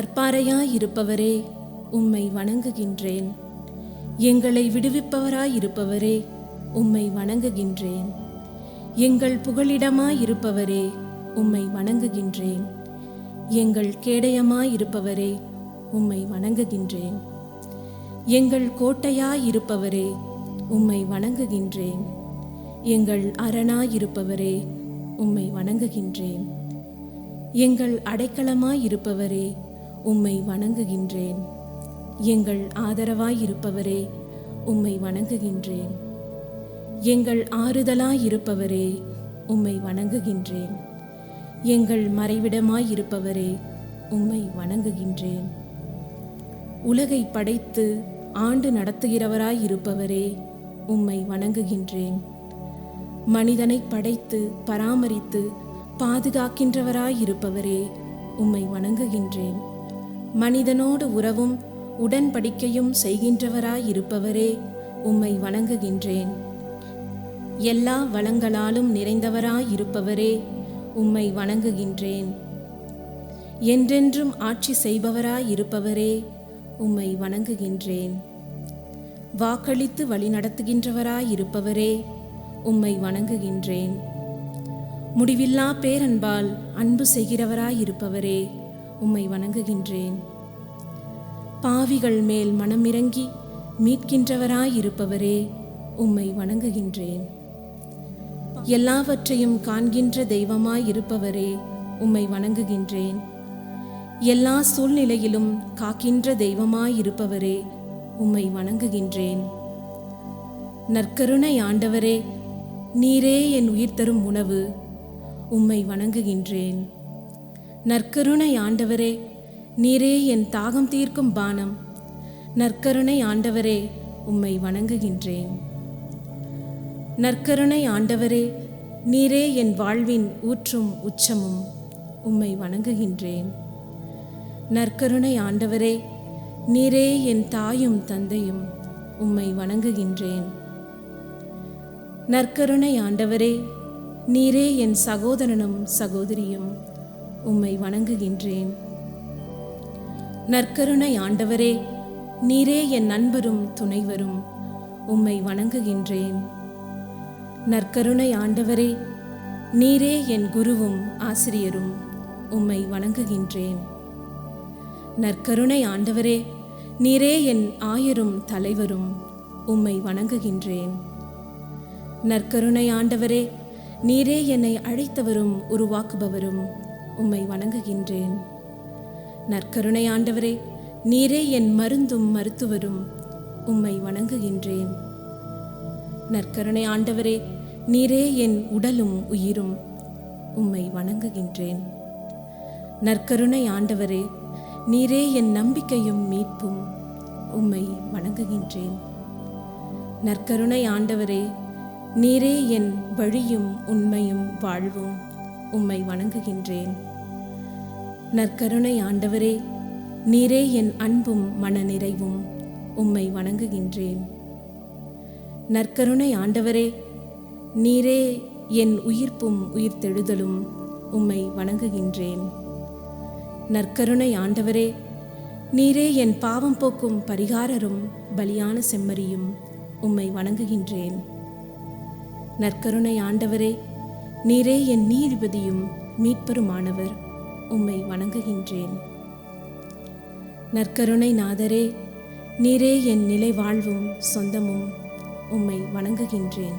கற்பாரையாயிருப்பவரே உம்மை வணங்குகின்றேன். எங்களை விடுவிப்பவராயிருப்பவரே உம்மை வணங்குகின்றேன். எங்கள் புகலிடமாயிருப்பவரே உம்மை வணங்குகின்றேன். எங்கள் கேடயமாயிருப்பவரே உம்மை வணங்குகின்றேன். எங்கள் கோட்டையாயிருப்பவரே உம்மை வணங்குகின்றேன். எங்கள் அரணாயிருப்பவரே உம்மை வணங்குகின்றேன். எங்கள் அடைக்கலமாயிருப்பவரே உம்மை வணங்குகின்றேன். எங்கள் ஆதரவாயிருப்பவரே உம்மை வணங்குகின்றேன். எங்கள் ஆறுதலாயிருப்பவரே உம்மை வணங்குகின்றேன். எங்கள் மறைவிடமாயிருப்பவரே உம்மை வணங்குகின்றேன். உலகை படைத்து ஆண்டு நடத்துகிறவராயிருப்பவரே உம்மை வணங்குகின்றேன். மனிதனை படைத்து பராமரித்து பாதுகாக்கின்றவராயிருப்பவரே உம்மை வணங்குகின்றேன். மனிதனோடு உறவும் உடன்படிக்கையும் செய்கின்றவராயிருப்பவரே உம்மை வணங்குகின்றேன். எல்லா வளங்களாலும் நிறைந்தவராயிருப்பவரே உம்மை வணங்குகின்றேன். என்றென்றும் ஆட்சி செய்பவராயிருப்பவரே உம்மை வணங்குகின்றேன். வாக்களித்து வழிநடத்துகின்றவராயிருப்பவரே உம்மை வணங்குகின்றேன். முடிவில்லா பேரன்பால் அன்பு செய்கிறவராயிருப்பவரே உம்மை வணங்குகின்றேன். பாவிகள் மேல் மனமிறங்கி மீட்கின்றவராயிருப்பவரே உம்மை வணங்குகின்றேன். எல்லாவற்றையும் காண்கின்ற தெய்வமாயிருப்பவரே உம்மை வணங்குகின்றேன். எல்லா சூழ்நிலையிலும் காக்கின்ற தெய்வமாயிருப்பவரே உம்மை வணங்குகின்றேன். நற்கருணை ஆண்டவரே நீரே என் உயிர் தரும் உணவு உம்மை வணங்குகின்றேன். நற்கருணை ஆண்டவரே நீரே என் தாகம் தீர்க்கும் பானம். நற்கருணை ஆண்டவரே உம்மை வணங்குகின்றேன். நற்கருணை ஆண்டவரே நீரே என் வாழ்வின் ஊற்றும் உச்சமும் உம்மை வணங்குகின்றேன். நற்கருணை ஆண்டவரே நீரே என் தாயும் தந்தையும் உம்மை வணங்குகின்றேன். நற்கருணை ஆண்டவரே நீரே என் சகோதரனும் சகோதரியும் உம்மை வணங்குகின்றேன். நற்கருணை ஆண்டவரே நீரே என் நண்பரும் துணைவரும் உம்மை வணங்குகின்றேன். நற்கருணை ஆண்டவரே நீரே என் குருவும் ஆசிரியரும் உம்மை வணங்குகின்றேன். நற்கருணை ஆண்டவரே நீரே என் ஆயரும் தலைவரும் உம்மை வணங்குகின்றேன். நற்கருணை ஆண்டவரே நீரே என்னை அழைத்தவரும் உருவாக்குபவரும் உம்மை வணங்குகின்றேன். நற்கருணை ஆண்டவரே நீரே என் மருந்தும் மருத்துவரும் உம்மை வணங்குகின்றேன். நற்கருணை ஆண்டவரே நீரே என் உடலும் உயிரும் உம்மை வணங்குகின்றேன். நற்கருணை ஆண்டவரே நீரே என் நம்பிக்கையும் மீட்பும் உம்மை வணங்குகின்றேன். நற்கருணை ஆண்டவரே நீரே என் வழியும் உண்மையும் வாழ்வும் உம்மை வணங்குகின்றேன். நற்கருணை ஆண்டவரே நீரே என் அன்பும் மனநிறைவும் உம்மை வணங்குகின்றேன். நற்கருணை ஆண்டவரே நீரே என் உயிர்ப்பும் உயிர்த்தெழுதலும் உம்மை வணங்குகின்றேன். நற்கருணை ஆண்டவரே நீரே என் பாவம் போக்கும் பரிகாரரும் பலியான செம்மறியும் உம்மை வணங்குகின்றேன். நற்கருணை ஆண்டவரே நீரே என் நீதிபதியும் மீட்பருமானவர். உம்மை வணங்குகின்றேன். நற்கருணை நாதரே நீரே என் நிலை வாழ்வும் சொந்தமும் உம்மை வணங்குகின்றேன்.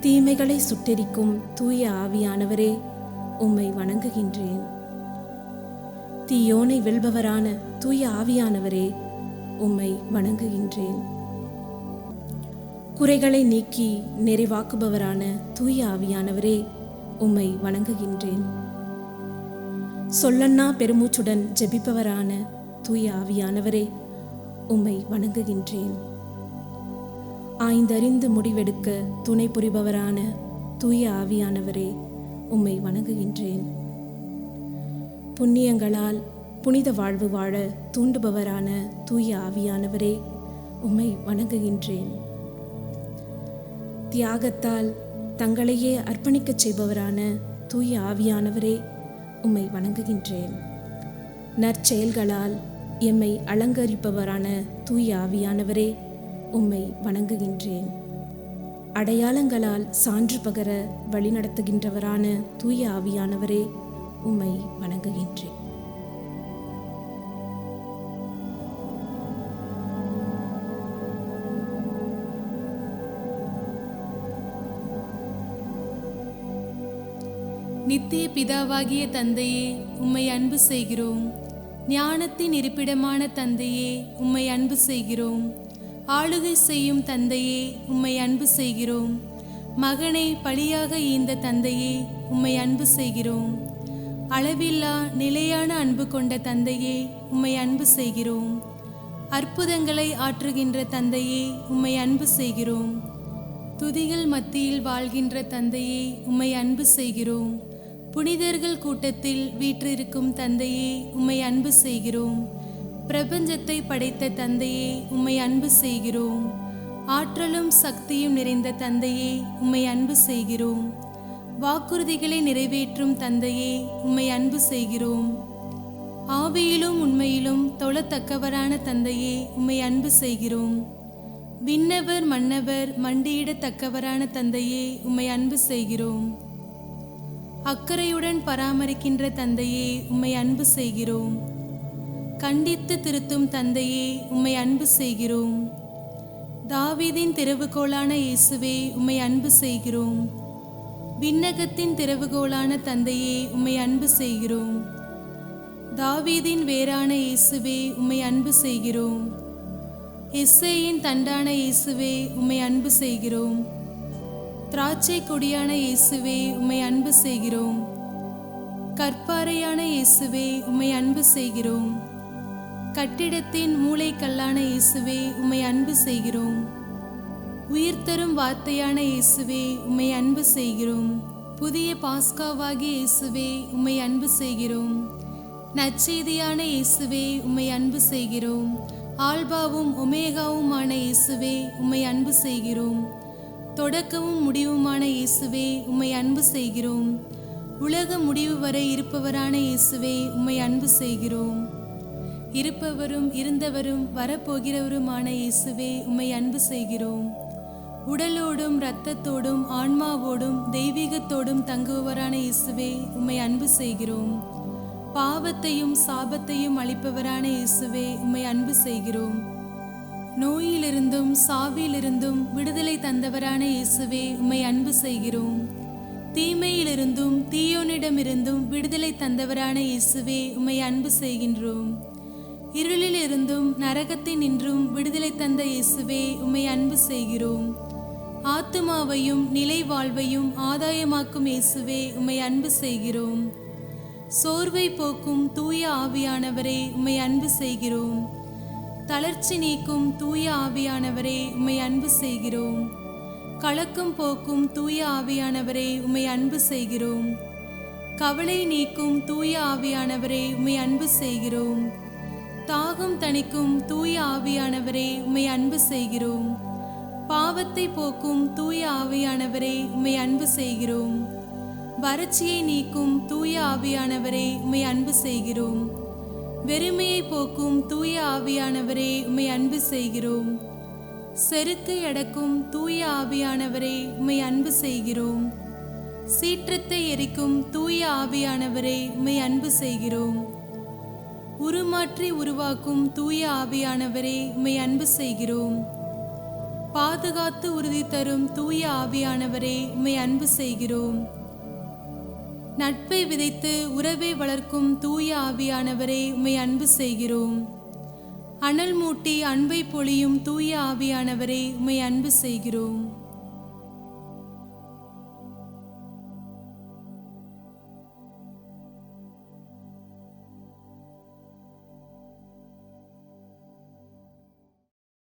தீமைகளை சுட்டெரிக்கும் தூய ஆவியானவரே உம்மை வணங்குகின்றேன். தீயோனை வெல்பவரான தூய ஆவியானவரே உம்மை வணங்குகின்றேன். குறைகளை நீக்கி நிறைவாக்குபவரான தூய ஆவியானவரே உம்மை வணங்குகின்றேன். சொல்லன்னா பெருமூச்சுடன் ஜெபிப்பவரான தூய ஆவியானவரே உம்மை வணங்குகின்றேன். ஆய்ந்தறிந்து முடிவெடுக்க துணை புரிபவரான தூய ஆவியானவரே உம்மை வணங்குகின்றேன். புண்ணியங்களால் புனித வாழ்வு வாழ தூண்டுபவரான தூய ஆவியானவரே உம்மை வணங்குகின்றேன். தியாகத்தால் தங்களையே அர்ப்பணிக்கச் செய்பவரான தூய ஆவியானவரே உம்மை வணங்குகின்றேன். நற்செயல்களால் எம்மை அலங்கரிப்பவரான தூய ஆவியானவரே உம்மை வணங்குகின்றேன். அடையாளங்களால் சான்று பகர வழிநடத்துகின்றவரான தூய ஆவியானவரே உம்மை வணங்குகின்றேன். நித்திய பிதாவாகிய தந்தையே உம்மை அன்பு செய்கிறோம். ஞானத்தின் இருப்பிடமான தந்தையே உம்மை அன்பு செய்கிறோம். ஆளுகை செய்யும் தந்தையே உம்மை அன்பு செய்கிறோம். மகனை பழியாக ஈந்த தந்தையே உம்மை அன்பு செய்கிறோம். அளவில்லா நிலையான அன்பு கொண்ட தந்தையே உம்மை அன்பு செய்கிறோம். அற்புதங்களை ஆற்றுகின்ற தந்தையே உம்மை அன்பு செய்கிறோம். துதிகள் மத்தியில் வாழ்கின்ற தந்தையே உம்மை அன்பு செய்கிறோம். புனிதர்கள் கூட்டத்தில் வீற்றிருக்கும் தந்தையே உம்மை அன்பு செய்கிறோம். பிரபஞ்சத்தை படைத்த தந்தையே உம்மை அன்பு செய்கிறோம். ஆற்றலும் சக்தியும் நிறைந்த தந்தையே உம்மை அன்பு செய்கிறோம். வாக்குறுதிகளை நிறைவேற்றும் தந்தையே உம்மை அன்பு செய்கிறோம். ஆவியிலும் உண்மையிலும் தொழத்தக்கவரான தந்தையே உம்மை அன்பு செய்கிறோம். விண்ணவர் மன்னவர் மண்டியிடத்தக்கவரான தந்தையே உம்மை அன்பு செய்கிறோம். அக்கறையுடன் பராமரிக்கின்ற தந்தையே உம்மை அன்பு செய்கிறோம். கண்டித்து திருத்தும் தந்தையே உம்மை அன்பு செய்கிறோம். தாவீதின் திறவுகோலான இயேசுவே உம்மை அன்பு செய்கிறோம். விண்ணகத்தின் திறவுகோலான தந்தையே உம்மை அன்பு செய்கிறோம். தாவீதின் வேறான இயேசுவே உம்மை அன்பு செய்கிறோம். இசையின் தண்டான இயேசுவே உம்மை அன்பு செய்கிறோம். திராட்சை கொடியான இயேசுவே உம்மை அன்பு செய்கிறோம். கற்பாறையான இயேசுவே உம்மை அன்பு செய்கிறோம். கட்டிடத்தின் மூளைக்கல்லான இயேசுவே உம்மை அன்பு செய்கிறோம். உயிர் தரும் வார்த்தையான இயேசுவே உம்மை அன்பு செய்கிறோம். புதிய பாஸ்காவாகிய இயேசுவே உம்மை அன்பு செய்கிறோம். நற்செய்தியான இயேசுவே உம்மை அன்பு செய்கிறோம். ஆல்பாவும் ஒமேகாவுமான இயேசுவே உம்மை அன்பு செய்கிறோம். தொடக்கமும் முடிவுமான இயேசுவே உம்மை அன்பு செய்கிறோம். உலக முடிவு வரை இருப்பவரான இயேசுவே உம்மை அன்பு செய்கிறோம். இருப்பவரும் இருந்தவரும் வரப்போகிறவருமான இயேசுவே உம்மை அன்பு செய்கிறோம். உடலோடும் இரத்தத்தோடும் ஆன்மாவோடும் தெய்வீகத்தோடும் தங்குபவரான இயேசுவே உம்மை அன்பு செய்கிறோம். பாவத்தையும் சாபத்தையும் அளிப்பவரான இயேசுவே உம்மை அன்பு செய்கிறோம். நோயிலிருந்தும் சாவியிலிருந்தும் விடுதலை தந்தவரான இயேசுவே உம்மை அன்பு செய்கிறோம். தீமையிலிருந்தும் தீயோனிடமிருந்தும் விடுதலை தந்தவரான இயேசுவே உம்மை அன்பு செய்கின்றோம். இருளிலிருந்தும் நரகத்தினின்றும் விடுதலை தந்த இயேசுவே உம்மை அன்பு செய்கிறோம். ஆத்துமாவையும் நிலை வாழ்வையும் ஆதாயமாக்கும் இயேசுவே உம்மை அன்பு செய்கிறோம். சோர்வை போக்கும் தூய ஆவியானவரே உம்மை அன்பு செய்கிறோம். தளர்ச்சி நீக்கும் தூய ஆவியானவரே உம்மை அன்பு செய்கிறோம். கலக்கம் போக்கும் தூய ஆவியானவரே உம்மை அன்பு செய்கிறோம். கவலை நீக்கும் தூய ஆவியானவரே உம்மை அன்பு செய்கிறோம். தாகம் தணிக்கும் தூய ஆவியானவரே உம்மை அன்பு செய்கிறோம். பாவத்தை போக்கும் தூய ஆவியானவரே உம்மை அன்பு செய்கிறோம். வறட்சியை நீக்கும் தூய ஆவியானவரே உம்மை அன்பு செய்கிறோம். வெறுமையை போக்கும் தூய ஆவியானவரே உமை அன்பு செய்கிறோம். செருக்கை அடக்கும் தூய ஆவியானவரே உமை அன்பு செய்கிறோம். சீற்றத்தை எரிக்கும் தூய ஆவியானவரே உமை அன்பு செய்கிறோம். உருமாற்றி உருவாக்கும் தூய ஆவியானவரே உமை அன்பு செய்கிறோம். பாதுகாத்து உறுதி தரும் தூய ஆவியானவரே உமை அன்பு செய்கிறோம். நட்பை விதைத்து உறவை வளர்க்கும் தூய ஆவியானவரே உம்மை அன்பு செய்கிறோம். அனல் மூட்டி அன்பை பொழியும் தூய ஆவியானவரே உம்மை அன்பு செய்கிறோம்.